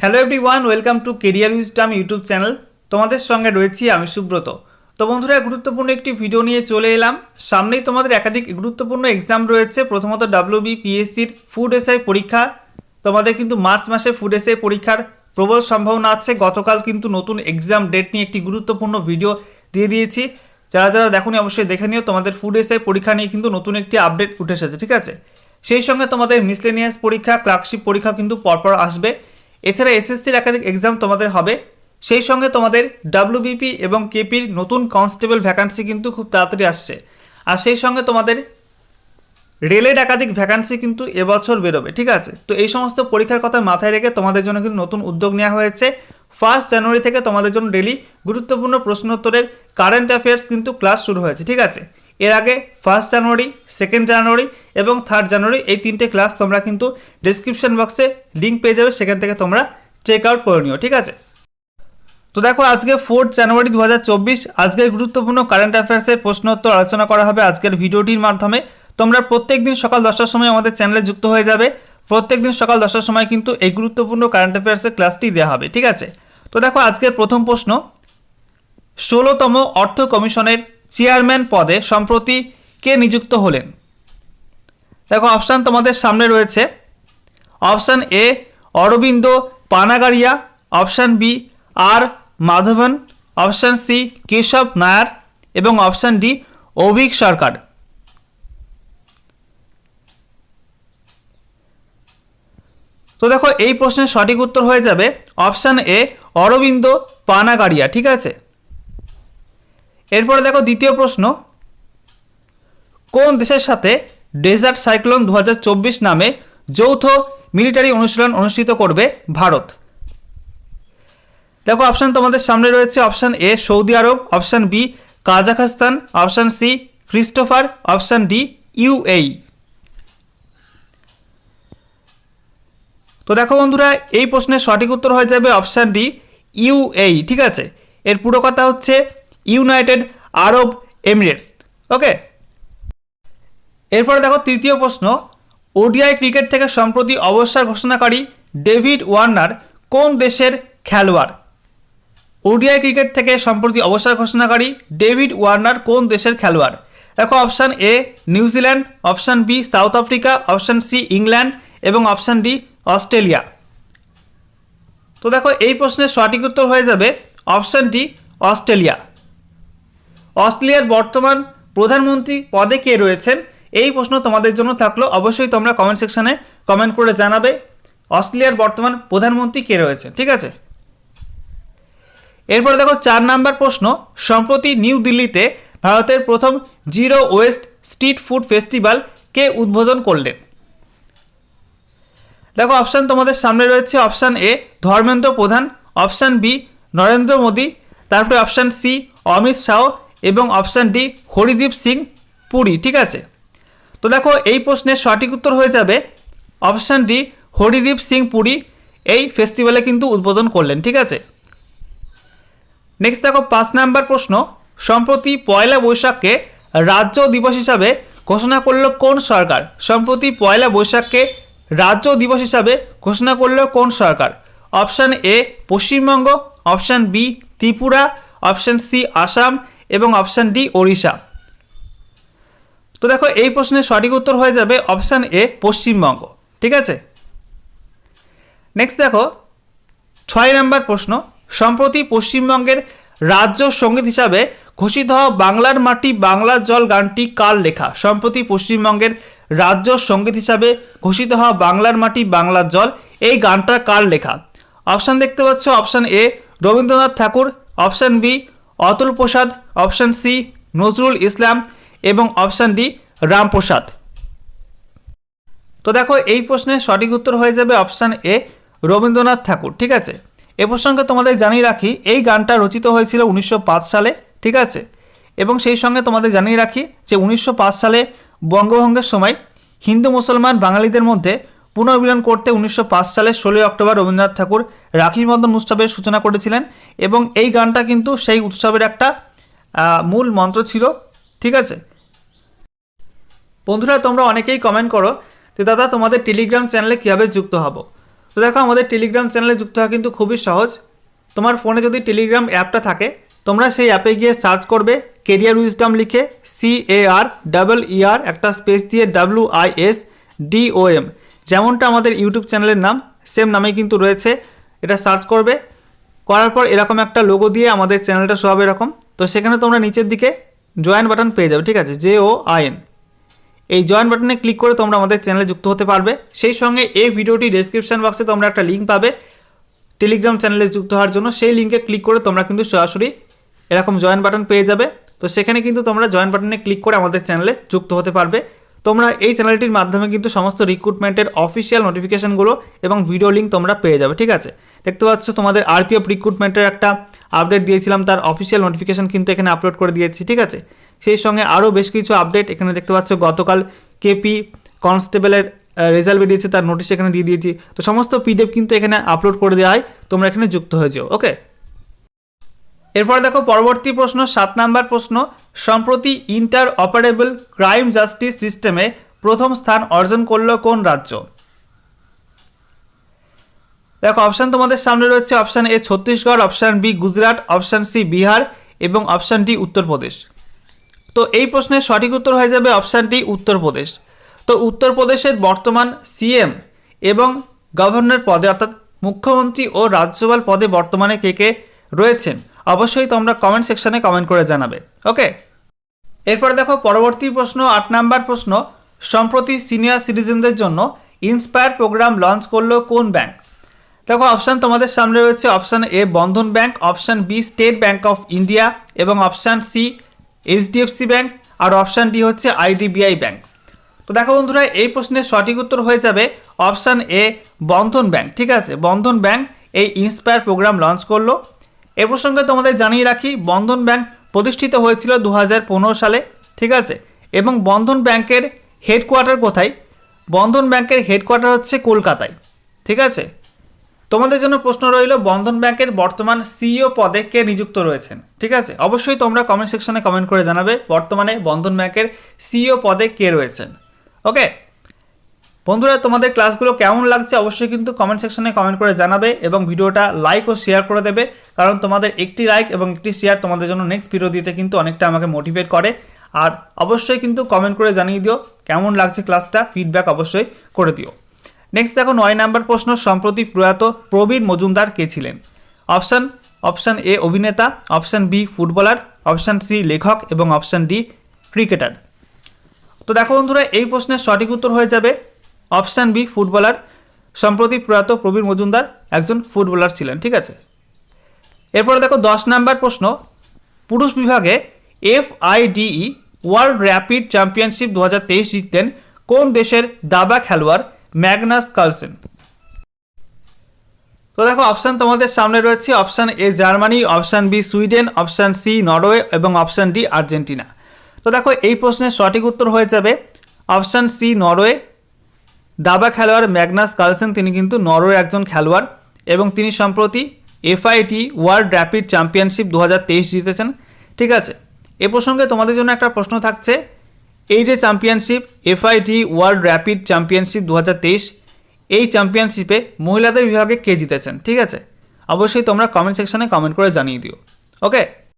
Hello everyone welcome to career wisdom YouTube channel তোমাদের সঙ্গে রয়েছি আমি সুব্রত। তো বন্ধুরা, গুরুত্বপূর্ণ একটি ভিডিও নিয়ে চলে এলাম। সামনেই তোমাদের একাধিক গুরুত্বপূর্ণ এক্সাম রয়েছে। প্রথমত ডাব্লিউবি পিএসসির ফুড এসআই পরীক্ষা। তোমাদের কিন্তু মার্চ মাসে ফুড এসআই পরীক্ষার প্রবল সম্ভাবনা আছে। গতকাল কিন্তু নতুন এক্সাম ডেট নিয়ে একটি গুরুত্বপূর্ণ ভিডিও দিয়ে দিয়েছি। যারা যারা দেখোনি অবশ্যই দেখে নিও। তোমাদের ফুড এসআই পরীক্ষা নিয়ে কিন্তু নতুন একটি আপডেট উঠে এসেছে, ঠিক আছে? সেই সঙ্গে তোমাদের মিসলেনিয়াস পরীক্ষা ক্লার্কশিপ পরীক্ষা কিন্তু পরপর আসবে। এছাড়া এসএসসির একাধিক এক্সাম তোমাদের হবে। সেই সঙ্গে তোমাদের ডাব্লিউবিপি এবং কেপির নতুন কনস্টেবল ভ্যাকান্সি কিন্তু খুব তাড়াতাড়ি আসছে। আর সেই সঙ্গে তোমাদের রেলের একাধিক ভ্যাকান্সি কিন্তু এবছর বেরোবে, ঠিক আছে? তো এই সমস্ত পরীক্ষার কথা মাথায় রেখে তোমাদের জন্য কিন্তু নতুন উদ্যোগ নেওয়া হয়েছে। ফার্স্ট জানুয়ারি থেকে তোমাদের জন্য ডেলি গুরুত্বপূর্ণ প্রশ্নোত্তরের কারেন্ট অ্যাফেয়ার্স কিন্তু ক্লাস শুরু হয়েছে, ঠিক আছে? এর আগে ফার্স্ট জানুয়ারি সেকেন্ড জানুয়ারি এবং থার্ড জানুয়ারি এই তিনটে ক্লাস তোমরা কিন্তু ডিসক্রিপশন বক্সে লিঙ্ক পেয়ে যাবে, সেখান থেকে তোমরা চেক আউট করে নিও, ঠিক আছে? তো দেখো, আজকে ফোর্থ জানুয়ারি দু হাজার চব্বিশ, আজকের গুরুত্বপূর্ণ কারেন্ট অ্যাফেয়ার্সের প্রশ্নোত্তর আলোচনা করা হবে আজকের ভিডিওটির মাধ্যমে। তোমরা প্রত্যেক দিন সকাল দশটার সময় আমাদের চ্যানেলে যুক্ত হয়ে যাবে। প্রত্যেক দিন সকাল দশটার সময় কিন্তু এই গুরুত্বপূর্ণ কারেন্ট অ্যাফেয়ার্সের ক্লাসটি দেওয়া হবে, ঠিক আছে? তো দেখো, আজকের প্রথম প্রশ্ন, ষোলোতম অর্থ কমিশনের চেয়ারম্যান পদে সম্প্রতি কে নিযুক্ত হলেন? দেখো অপশান তোমাদের সামনে রয়েছে। Option A Arvind Panagariya. Option B R Madhavan. Option C Keshav Nair. এবং অপশান ডি অভিক সরকার। তো দেখো, এই প্রশ্নের সঠিক উত্তর হয়ে যাবে অপশান এ অরবিন্দ পানাগারিয়া, ঠিক আছে? এরপরে দেখো দ্বিতীয় প্রশ্ন। কোন দেশের সাথে ডেজার্ট সাইক্লোন দু হাজার চব্বিশ নামে যৌথ মিলিটারি অনুশীলন অনুষ্ঠিত করবে ভারত? দেখো অপশান তোমাদের সামনে রয়েছে, option A Saudi Arab, option B Kazakhstan, option C Christopher, option D UAE তো দেখো বন্ধুরা, এই প্রশ্নের সঠিক উত্তর হয়ে যাবে অপশান ডি ইউএই ঠিক আছে? এর পুরো কথা হচ্ছে ইউনাইটেড আরব এমিরেটস। ওকে? এরপরে দেখো তৃতীয় প্রশ্ন, ওডিআই ক্রিকেট থেকে সম্প্রতি অবসর ঘোষণাকারী ডেভিড ওয়ার্নার কোন দেশের খেলোয়াড়? ওডিআই ক্রিকেট থেকে সম্প্রতি অবসর ঘোষণাকারী ডেভিড ওয়ার্নার কোন দেশের খেলোয়াড়? দেখো option A New Zealand option B, South Africa, option C, England এবং অপশান ডি, অস্ট্রেলিয়া। তো দেখো এই প্রশ্নের সঠিক উত্তর হয়ে যাবে অপশান ডি, অস্ট্রেলিয়া। অস্ট্রেলিয়ার বর্তমান প্রধানমন্ত্রী পদে কে রয়েছেন? এই প্রশ্ন তোমাদের জন্য থাকল। অবশ্যই তোমরা কমেন্ট সেকশনে কমেন্ট করে জানাবে অস্ট্রেলিয়ার বর্তমান প্রধানমন্ত্রী কে রয়েছে ঠিক আছে? এরপর দেখো চার নাম্বার প্রশ্ন। সম্প্রতি নিউ দিল্লিতে ভারতের প্রথম zero waste street food festival কে উদ্বোধন করলেন? দেখো অপশান তোমাদের সামনে রয়েছে। Option A, Dharmendra Pradhan. Option B, Narendra Modi. তারপরে অপশান সি, অমিত শাহ। এবং অপশান ডি হরিদীপ সিং পুরী, ঠিক আছে? তো দেখো, এই প্রশ্নের সঠিক উত্তর হয়ে যাবে অপশান ডি হরিদীপ সিং পুরী। এই ফেস্টিভ্যালে কিন্তু উদ্বোধন করলেন, ঠিক আছে? নেক্সট দেখো, পাঁচ নাম্বার প্রশ্ন, সম্প্রতি পয়লা বৈশাখকে রাজ্য দিবস হিসাবে ঘোষণা করল কোন সরকার? সম্প্রতি পয়লা বৈশাখকে রাজ্য দিবস হিসাবে ঘোষণা করল কোন সরকার? Option A Paschimbanga option B Tripura option C Assam এবং অপশান ডি, ওড়িশা। তো দেখো, এই প্রশ্নের সঠিক উত্তর হয়ে যাবে অপশান এ, পশ্চিমবঙ্গ। ঠিক আছে? নেক্সট দেখো, ছয় নম্বর প্রশ্ন। সম্প্রতি পশ্চিমবঙ্গের রাজ্য সংগীত হিসাবে ঘোষিত হওয়া বাংলার মাটি বাংলার জল গানটি কার লেখা? সম্প্রতি পশ্চিমবঙ্গের রাজ্য সংগীত হিসাবে ঘোষিত হওয়া বাংলার মাটি বাংলার জল, এই গানটা কার লেখা? অপশান দেখতে পাচ্ছ, option A, Rabindranath Thakur, option B Atul Prasad, option C, Nazrul Islam এবং অপশান ডি রামপ্রসাদ তো দেখো, এই প্রশ্নের সঠিক উত্তর হয়ে যাবে অপশান এ, রবীন্দ্রনাথ ঠাকুর, ঠিক আছে? এ প্রসঙ্গে তোমাদের জানিয়ে রাখি, এই গানটা রচিত হয়েছিল উনিশশো পাঁচ সালে, ঠিক আছে? এবং সেই সঙ্গে তোমাদের জানিয়ে রাখি যে উনিশশো পাঁচ সালে বঙ্গভঙ্গের সময় হিন্দু মুসলমান বাঙালিদের মধ্যে পুনর্মিলন করতে উনিশশো সালে ষোলোই অক্টোবর রবীন্দ্রনাথ ঠাকুর রাখি বন্ধন উৎসবের সূচনা করেছিলেন এবং এই গানটা কিন্তু সেই উৎসবের একটা মূল মন্ত্র ছিল। ঠিক আছে? বন্ধুরা, তোমরা অনেকেই কমেন্ট করো যে, দাদা, তোমাদের টেলিগ্রাম চ্যানেলে কীভাবে যুক্ত হব? তো দেখো, আমাদের টেলিগ্রাম চ্যানেলে যুক্ত হওয়া কিন্তু খুবই সহজ। তোমার ফোনে যদি টেলিগ্রাম অ্যাপটা থাকে, তোমরা সেই অ্যাপে গিয়ে সার্চ করবে কেরিয়ার উইজডম লিখে C A R double E R একটা স্পেস দিয়ে W I S D O M যেমনটা আমাদের ইউটিউব চ্যানেলের নাম সেম নামে কিন্তু রয়েছে। এটা সার্চ করবে। করার পর এরকম একটা লোগো দিয়ে আমাদের চ্যানেলটা শো হবে এরকম। তো সেখানে তোমরা নিচের দিকে জয়েন বাটন পেয়ে যাবে, ঠিক আছে? জে ও আই এন এই জয়েন বাটনে ক্লিক করে তোমরা আমাদের চ্যানেলে যুক্ত হতে পারবে। সেই সঙ্গে এই ভিডিওটি ডেসক্রিপশন বক্সে তোমরা একটা লিঙ্ক পাবে টেলিগ্রাম চ্যানেলে যুক্ত হওয়ার জন্য। সেই লিঙ্কে ক্লিক করে তোমরা কিন্তু সরাসরি এরকম জয়েন বাটন পেয়ে যাবে। তো সেখানে কিন্তু তোমরা জয়েন বাটনে ক্লিক করে আমাদের চ্যানেলে যুক্ত হতে পারবে। তোমরা এই চ্যানেলটির মাধ্যমে কিন্তু সমস্ত রিক্রুটমেন্টের অফিসিয়াল নোটিফিকেশনগুলো এবং ভিডিও লিঙ্ক তোমরা পেয়ে যাবে, ঠিক আছে? দেখতে পাচ্ছ, তোমাদের আরপিএফ রিক্রুটমেন্টের একটা আপডেট দিয়েছিলাম, তার অফিসিয়াল নোটিফিকেশন কিন্তু এখানে আপলোড করে দিয়েছি, ঠিক আছে? সেই সঙ্গে আরও বেশ কিছু আপডেট এখানে দেখতে পাচ্ছ, গতকাল কেপি কনস্টেবলের রেজাল্ট বেরিয়েছে, তার নোটিশ এখানে দিয়ে দিয়েছি। তো সমস্ত পিডিএফ কিন্তু এখানে আপলোড করে দেওয়া হয় তোমরা এখানে যুক্ত হয়ে যাও ওকে এরপর দেখো, পরবর্তী প্রশ্ন, সাত নাম্বার প্রশ্ন, সম্প্রতি ইন্টার অপারেবল ক্রাইম জাস্টিস সিস্টেমে প্রথম স্থান অর্জন করল কোন রাজ্য? দেখো অপশান তোমাদের সামনে রয়েছে option A Chhattisgarh option B Gujarat option C Bihar এবং অপশান ডি উত্তরপ্রদেশ। তো এই প্রশ্নের সঠিক উত্তর হয়ে যাবে অপশান ডি উত্তরপ্রদেশ। তো উত্তরপ্রদেশের বর্তমান সিএম এবং গভর্নর পদে, অর্থাৎ মুখ্যমন্ত্রী ও রাজ্যপাল পদে বর্তমানে কে কে রয়েছেন? অবশ্যই তোমরা কমেন্ট সেকশনে কমেন্ট করে জানাবে। ওকে এরপর দেখো, পরবর্তী প্রশ্ন, আট নাম্বার প্রশ্ন। সম্প্রতি সিনিয়র সিটিজেনদের জন্য ইন্সপায়ার প্রোগ্রাম লঞ্চ করল কোন ব্যাংক দেখো অপশান তোমাদের সামনে রয়েছে। Option A Bandhan bank option B State Bank of India এবং অপশান সি এইচডিএফসি ব্যাংক আর অপশান ডি হচ্ছে আইডিবিআই ব্যাংক তো দেখো বন্ধুরা, এই প্রশ্নের সঠিক উত্তর হয়ে যাবে অপশান এ বন্ধন ব্যাংক ঠিক আছে? বন্ধন ব্যাংক এই ইন্সপায়ার প্রোগ্রাম লঞ্চ করল। এ প্রসঙ্গে তোমাদের জানিয়ে রাখি, বন্ধন ব্যাংক প্রতিষ্ঠিত হয়েছিল দু হাজার পনেরো সালে, ঠিক আছে? এবং বন্ধন ব্যাংকের হেডকোয়ার্টার কোথায়? বন্ধন ব্যাংকের হেডকোয়ার্টার হচ্ছে কলকাতায়, ঠিক আছে? তোমাদের জন্য প্রশ্ন রইল, বন্ধন ব্যাংকের বর্তমান সিইও পদে কে নিযুক্ত রয়েছেন, ঠিক আছে? অবশ্যই তোমরা কমেন্ট সেকশনে কমেন্ট করে জানাবে, বর্তমানে বন্ধন ব্যাংকের সিইও পদে কে রয়েছেন ওকে বন্ধুরা, তোমাদের ক্লাসগুলো কেমন লাগছে অবশ্যই কিন্তু কমেন্ট সেকশনে কমেন্ট করে জানাবে এবং ভিডিওটা লাইক ও শেয়ার করে দেবে। কারণ তোমাদের একটি লাইক এবং একটি শেয়ার তোমাদের জন্য নেক্সট ভিডিও দিতে কিন্তু অনেকটা আমাকে মোটিভেট করে। আর অবশ্যই কিন্তু কমেন্ট করে জানিয়ে দিও, কেমন লাগছে ক্লাসটা ফিডব্যাক অবশ্যই করে দিও। নেক্সট দেখো, নয় নাম্বার প্রশ্ন, সম্প্রতি প্রয়াত প্রবীর মজুমদার কে ছিলেন? অপশান অপশান এ অভিনেতা option B footballer option C লেখক এবং অপশান ডি ক্রিকেটার তো দেখো বন্ধুরা, এই প্রশ্নের সঠিক উত্তর হয়ে যাবে। Option B, footballer. সম্প্রতি প্রয়াত প্রবীর মজুমদার একজন ফুটবলার ছিলেন, ঠিক আছে? এরপরে দেখো, দশ নাম্বার প্রশ্ন। পুরুষ বিভাগে F IDE world rapid championship দু হাজার তেইশ জিততেন কোন দেশের দাবা খেলোয়াড় ম্যাগনাস কার্লসেন? তো দেখো, অপশান তোমাদের সামনে রয়েছে। Option A, Germany, option B, Sweden, option C, Norway এবং অপশান ডি, আর্জেন্টিনা। তো দেখো, এই প্রশ্নের সঠিক উত্তর হয়ে যাবে। অপশান সি, নরওয়ে দাবা খেলোয়াড় ম্যাগনাস কার্লসেন তিনি কিন্তু নরওয়ের একজন খেলোয়াড় এবং তিনি সম্প্রতি এফআইটি ওয়ার্ল্ড র্যাপিড চ্যাম্পিয়নশিপ দু জিতেছেন। ঠিক আছে, এ প্রসঙ্গে তোমাদের জন্য একটা প্রশ্ন থাকছে। এই যে championship, FIDE world rapid championship দু এই চ্যাম্পিয়নশিপে মহিলাদের বিভাগে কে জিতেছেন? ঠিক আছে, অবশ্যই তোমরা কমেন্ট সেকশনে কমেন্ট করে জানিয়ে দিও। ওকে